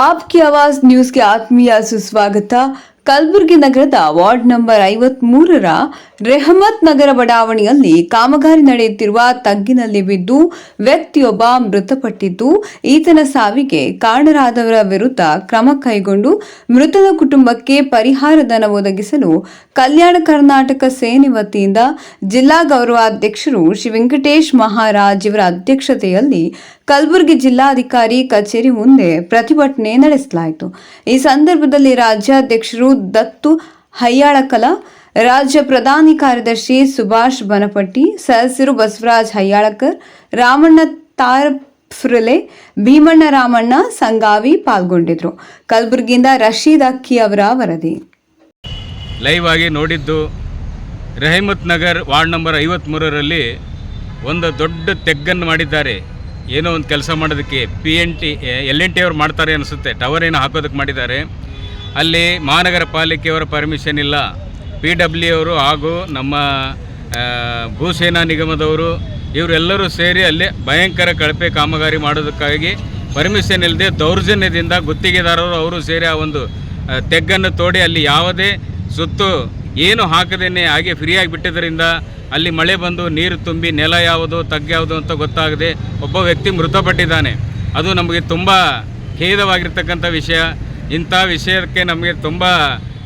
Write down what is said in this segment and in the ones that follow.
ಆಪ್ಕಿ ಆವಾಜ್ ನ್ಯೂಸ್ಗೆ ಆತ್ಮೀಯ ಸುಸ್ವಾಗತ ಕಲಬುರಗಿ ನಗರದ ವಾರ್ಡ್ ನಂಬರ್ ಐವತ್ ಮೂರರ ರೆಹಮತ್ ನಗರ ಬಡಾವಣೆಯಲ್ಲಿ ಕಾಮಗಾರಿ ನಡೆಯುತ್ತಿರುವ ತಗ್ಗಿನಲ್ಲಿ ಬಿದ್ದು ವ್ಯಕ್ತಿಯೊಬ್ಬ ಮೃತಪಟ್ಟಿದ್ದು ಈತನ ಸಾವಿಗೆ ಕಾರಣರಾದವರ ವಿರುದ್ಧ ಕ್ರಮ ಕೈಗೊಂಡು ಮೃತನ ಕುಟುಂಬಕ್ಕೆ ಪರಿಹಾರ ಧನ ಒದಗಿಸಲು ಕಲ್ಯಾಣ ಕರ್ನಾಟಕ ಸೇನೆ ವತಿಯಿಂದ ಜಿಲ್ಲಾ ಗೌರವಾಧ್ಯಕ್ಷರು ಶ್ರೀ ವೆಂಕಟೇಶ್ ಮಹಾರಾಜ್ ಇವರ ಅಧ್ಯಕ್ಷತೆಯಲ್ಲಿ ಕಲಬುರಗಿ ಜಿಲ್ಲಾಧಿಕಾರಿ ಕಚೇರಿ ಮುಂದೆ ಪ್ರತಿಭಟನೆ ನಡೆಸಲಾಯಿತು. ಈ ಸಂದರ್ಭದಲ್ಲಿ ರಾಜ್ಯಾಧ್ಯಕ್ಷರು ದತ್ತು ಹಯ್ಯಾಳಕಲ ರಾಜ್ಯ ಪ್ರಧಾನಿ ಕಾರ್ಯದರ್ಶಿ ಸುಭಾಷ್ ಬನಪಟ್ಟಿ, ಸದಸ್ಯರು ಬಸವರಾಜ್ ಹಯ್ಯಾಳಕರ್ ರಾಮಣ್ಣ ತಾರ್ಫ್ರಲೆ ಭೀಮಣ್ಣ ರಾಮಣ್ಣ ಸಂಗಾವಿ ಪಾಲ್ಗೊಂಡಿದ್ರು. ಕಲಬುರಗಿಯಿಂದ ರಶೀದ್ ಅಕ್ಕಿ ಅವರ ವರದಿ. ಲೈವ್ ಆಗಿ ನೋಡಿದ್ದು ರೆಹಮತ್ ನಗರ್ ವಾರ್ಡ್ ನಂಬರ್ ಐವತ್ತ್ಮೂರರಲ್ಲಿ ಒಂದು ದೊಡ್ಡ ತೆಗ್ಗನ್ನು ಮಾಡಿದ್ದಾರೆ. ಏನೋ ಒಂದು ಕೆಲಸ ಮಾಡೋದಕ್ಕೆ P N T L N T ಅವ್ರು ಮಾಡ್ತಾರೆ ಅನಿಸುತ್ತೆ. ಟವರ್ ಏನೋ ಹಾಕೋದಕ್ಕೆ ಮಾಡಿದ್ದಾರೆ. ಅಲ್ಲಿ ಮಹಾನಗರ ಪಾಲಿಕೆಯವರ ಪರ್ಮಿಷನ್ ಇಲ್ಲ. ಪಿ ಡಬ್ಲ್ಯೂ ಅವರು ಹಾಗೂ ನಮ್ಮ ಭೂಸೇನಾ ನಿಗಮದವರು ಇವರೆಲ್ಲರೂ ಸೇರಿ ಅಲ್ಲಿ ಭಯಂಕರ ಕಳಪೆ ಕಾಮಗಾರಿ ಮಾಡೋದಕ್ಕಾಗಿ ಪರ್ಮಿಷನ್ ಇಲ್ಲದೆ ದೌರ್ಜನ್ಯದಿಂದ ಗುತ್ತಿಗೆದಾರರು ಅವರು ಸೇರಿ ಆ ಒಂದು ತೆಗ್ಗನ್ನು ತೋಡಿ ಅಲ್ಲಿ ಯಾವುದೇ ಸುತ್ತು ಏನು ಹಾಕದೇನೆ ಹಾಗೆ ಫ್ರೀಯಾಗಿ ಬಿಟ್ಟಿದ್ದರಿಂದ ಅಲ್ಲಿ ಮಳೆ ಬಂದು ನೀರು ತುಂಬಿ ನೆಲ ಯಾವುದು ತಗ್ಗ್ಯಾವುದು ಅಂತ ಗೊತ್ತಾಗದೆ ಒಬ್ಬ ವ್ಯಕ್ತಿ ಮೃತಪಟ್ಟಿದ್ದಾನೆ. ಅದು ನಮಗೆ ತುಂಬ ಖೇದವಾಗಿರ್ತಕ್ಕಂಥ ವಿಷಯ. ಇಂಥ ವಿಷಯಕ್ಕೆ ನಮಗೆ ತುಂಬ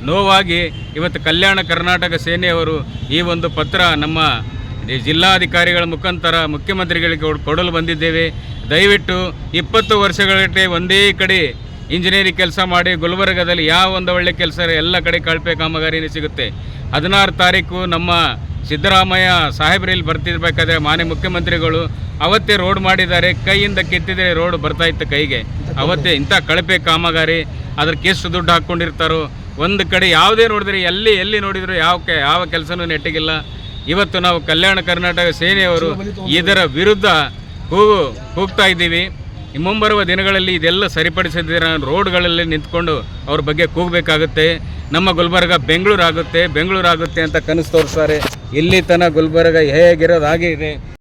ನೋವಾಗಿ ಇವತ್ತು ಕಲ್ಯಾಣ ಕರ್ನಾಟಕ ಸೇನೆಯವರು ಈ ಒಂದು ಪತ್ರ ನಮ್ಮ ಜಿಲ್ಲಾಧಿಕಾರಿಗಳ ಮುಖಾಂತರ ಮುಖ್ಯಮಂತ್ರಿಗಳಿಗೆ ಕೊಡ್- ಕೊಡಲು ಬಂದಿದ್ದೇವೆ. ದಯವಿಟ್ಟು ಇಪ್ಪತ್ತು ವರ್ಷಗಳಷ್ಟೇ ಒಂದೇ ಕಡೆ ಇಂಜಿನಿಯರಿಂಗ್ ಕೆಲಸ ಮಾಡಿ ಗುಲ್ಬರ್ಗದಲ್ಲಿ ಯಾವ ಒಂದು ಒಳ್ಳೆ ಕೆಲಸ ಎಲ್ಲ ಕಡೆ ಕಳಪೆ ಕಾಮಗಾರಿನೇ ಸಿಗುತ್ತೆ. ಹದಿನಾರು ತಾರೀಕು ನಮ್ಮ ಸಿದ್ದರಾಮಯ್ಯ ಸಾಹೇಬ್ರಲ್ಲಿ ಬರ್ತಿರ್ಬೇಕಾದ್ರೆ ಮಾನ್ಯ ಮುಖ್ಯಮಂತ್ರಿಗಳು ಅವತ್ತೇ ರೋಡ್ ಮಾಡಿದ್ದಾರೆ, ಕೈಯಿಂದ ಕೆತ್ತಿದರೆ ರೋಡ್ ಬರ್ತಾ ಇತ್ತು ಕೈಗೆ. ಅವತ್ತೇ ಇಂಥ ಕಳಪೆ ಕಾಮಗಾರಿ ಅದಕ್ಕೆ ಎಷ್ಟು ದುಡ್ಡು ಹಾಕ್ಕೊಂಡಿರ್ತಾರೋ, ಒಂದು ಕಡೆ ಯಾವುದೇ ನೋಡಿದ್ರೆ ಎಲ್ಲಿ ಎಲ್ಲಿ ನೋಡಿದ್ರು ಯಾವ ಯಾವ ಕೆಲಸನೂ ನೆಟ್ಟಿಗಿಲ್ಲ. ಇವತ್ತು ನಾವು ಕಲ್ಯಾಣ ಕರ್ನಾಟಕ ಸೇನೆಯವರು ಇದರ ವಿರುದ್ಧ ಕೂಗು ಹೋಗ್ತಾ ಇದ್ದೀವಿ. ಮುಂಬರುವ ದಿನಗಳಲ್ಲಿ ಇದೆಲ್ಲ ಸರಿಪಡಿಸಿದ್ರೆ ರೋಡ್ಗಳಲ್ಲಿ ನಿಂತ್ಕೊಂಡು ಅವ್ರ ಬಗ್ಗೆ ಕೂಗಬೇಕಾಗುತ್ತೆ. ನಮ್ಮ ಗುಲ್ಬರ್ಗ ಬೆಂಗಳೂರು ಆಗುತ್ತೆ ಬೆಂಗಳೂರು ಆಗುತ್ತೆ ಅಂತ ಕನಸು ತೋರಿಸ್ತಾರೆ. ಇಲ್ಲಿ ತನಕ ಗುಲ್ಬರ್ಗ ಹೇಗಿರೋದು ಹಾಗೆ ಇದೆ